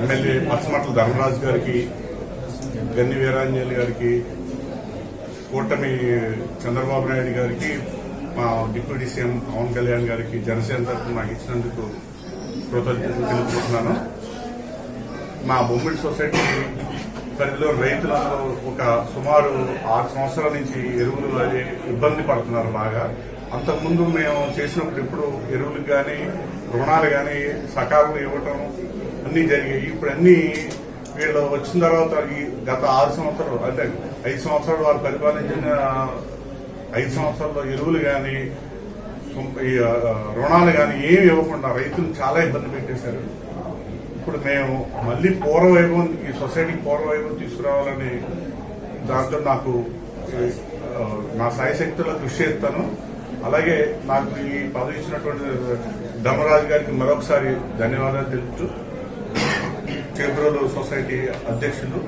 MLA Pachamatla Dharmaraju గారికి గన్ని వీరాంజలి గారికి కూటమి చంద్రబాబు నాయుడు గారికి మా డిప్యూటీ సీఎం పవన్ కళ్యాణ్ గారికి జనసేన తరఫున నాకు ఇచ్చినందుకు కృతజ్ఞతలు తెలుపుకుంటున్నాను మా బొమ్మిడి సొసైటీ పరిధిలో రైతులందరూ ఒక సుమారు ఆరు సంవత్సరాల నుంచి ఎరువులు అదే ఇబ్బంది పడుతున్నారు బాగా. అంతకుముందు మేము చేసినప్పుడు ఇప్పుడు ఎరువులకు కానీ రుణాలు కానీ సకాలంలో ఇవ్వటం అన్నీ జరిగాయి. ఇప్పుడు అన్నీ వీళ్ళు వచ్చిన తర్వాత ఈ గత ఆరు సంవత్సరాలు అంటే ఐదు సంవత్సరాలు వారు పరిపాలించిన ఐదు సంవత్సరాల్లో ఎరువులు కానీ రుణాలు కానీ ఏమి ఇవ్వకుండా రైతులు చాలా ఇబ్బంది పెట్టేశారు. ఇప్పుడు మేము మళ్ళీ పూర్వవైభవం ఈ సొసైటీకి పూర్వవైభవం తీసుకురావాలని దాంట్లో నాకు నా సాయశక్తిలో కృషి చేస్తాను. అలాగే నాకు ఈ పదవి ఇచ్చినటువంటి ధర్మరాజు గారికి మరొకసారి ధన్యవాదాలు తెలుపుతూ చేబ్రోలు సొసైటీ అధ్యక్షులు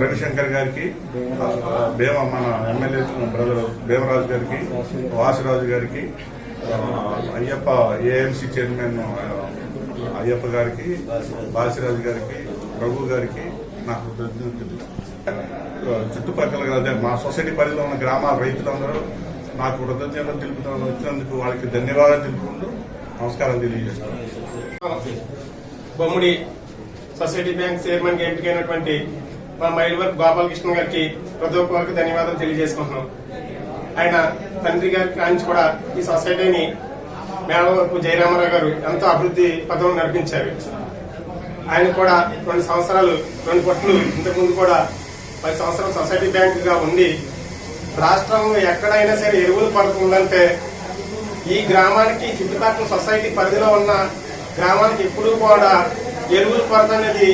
రవిశంకర్ గారికి భీమ మన ఎమ్మెల్యే బ్రదర్ భీమరాజు గారికి వాసిరాజు గారికి అయ్యప్ప ఏఎంసీ చైర్మన్ అయ్యప్ప గారికి బాసిరాజు గారికి ప్రభు గారికి నాకు కృతజ్ఞతలు. చుట్టుపక్కల అదే మా సొసైటీ పరిధిలో ఉన్న గ్రామాల రైతులందరూ నాకు కృతజ్ఞతలు తెలుపుతాను వచ్చినందుకు వాళ్ళకి ధన్యవాదాలు తెలుపుకుంటూ నమస్కారం తెలియజేస్తాను బొమ్మిడి సొసైటీ బ్యాంక్ చైర్మన్గా ఎంపికైనటువంటి మా మైల్వర్ గోపాలకృష్ణ గారికి హృదయపూర్వక ధన్యవాదాలు తెలియజేసుకుంటున్నాం. ఆయన తండ్రి గారి నుంచి కూడా ఈ సొసైటీని మేళవరపు జయరామారావు గారు ఎంతో అభివృద్ధి పదవులు నడిపించారు. ఆయన కూడా రెండు సంవత్సరాలు రెండు పట్లు ఇంతకుముందు కూడా పది సంవత్సరాలు సొసైటీ బ్యాంక్గా ఉండి రాష్ట్రంలో ఎక్కడైనా సరే ఎరువులు పడుతుందంటే ఈ గ్రామానికి చుట్టుపక్కల సొసైటీ పరిధిలో ఉన్న గ్రామానికి ఎప్పుడూ కూడా ఎరువులు కొరత అనేది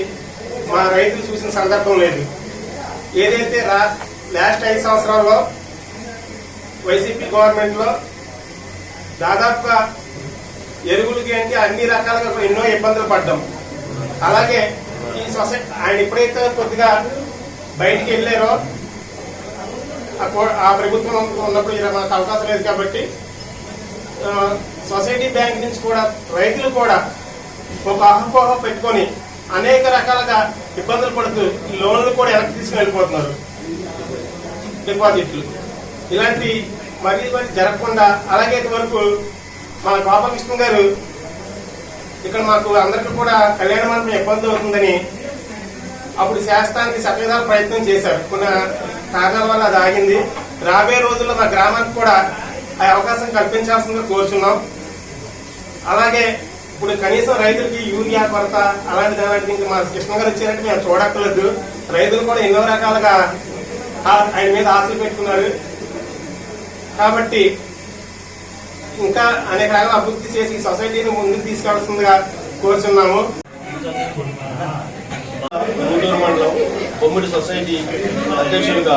మా రైతులు చూసిన సందర్భం లేదు. ఏదైతే రా లాస్ట్ ఐదు సంవత్సరాల్లో వైసీపీ గవర్నమెంట్లో దాదాపుగా ఎరువులకి అంటే అన్ని రకాలుగా ఎన్నో ఇబ్బందులు పడ్డాం. అలాగే ఈ సొసైటీ ఆయన ఎప్పుడైతే కొద్దిగా బయటికి వెళ్ళారో ఆ ఆ ప్రభుత్వం ఉన్నప్పుడు ఇలా మనకు అవకాశం లేదు కాబట్టి సొసైటీ బ్యాంక్ నుంచి కూడా రైతులు కూడా ఒక అహపోహ పెట్టుకొని అనేక రకాలుగా ఇబ్బందులు పడుతూ ఈ లోన్లు కూడా వెనక్కి తీసుకుని వెళ్ళిపోతున్నారు డిపాజిట్లు. ఇలాంటి మరీ మరి జరగకుండా అలాగే వరకు మన గోపాలకృష్ణ గారు ఇక్కడ మాకు అందరికీ కూడా కళ్యాణ మండపం ఇబ్బంది అవుతుందని అప్పుడు శాస్త్రానికి సత్యదాల ప్రయత్నం చేశారు. కొన్ని కారణాల వల్ల అది ఆగింది. రాబోయే రోజుల్లో మా గ్రామానికి కూడా ఆ అవకాశం కల్పించాల్సిందిగా కోరుచున్నాం. అలాగే ఇప్పుడు కనీసం రైతులకి యూరియా కొరత అలాంటి అలాంటిది ఇంకా మా కృష్ణ గారు వచ్చారంటే మేము చూడక్కర్లేదు. రైతులు కూడా ఎన్నో రకాలుగా ఆయన మీద ఆశలు పెట్టుకున్నారు. కాబట్టి ఇంకా అనేక రకాల అభివృద్ధి చేసి సొసైటీని ముందుకు తీసుకెళ్ళాల్సిందిగా కోరుచున్నాము. గూడూరు మండలం బొమ్మిడి సొసైటీ అధ్యక్షులుగా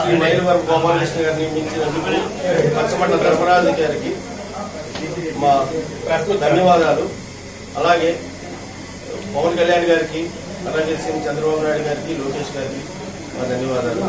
శ్రీ మైలవరం గోపాలకృష్ణ గారిని నియమించినందుకు పచ్చమండల ధర్మరాజు గారికి మా ధన్యవాదాలు. అలాగే పవన్ కళ్యాణ్ గారికి అలాగే సీఎం చంద్రబాబు నాయుడు గారికి లోకేష్ గారికి మా ధన్యవాదాలు.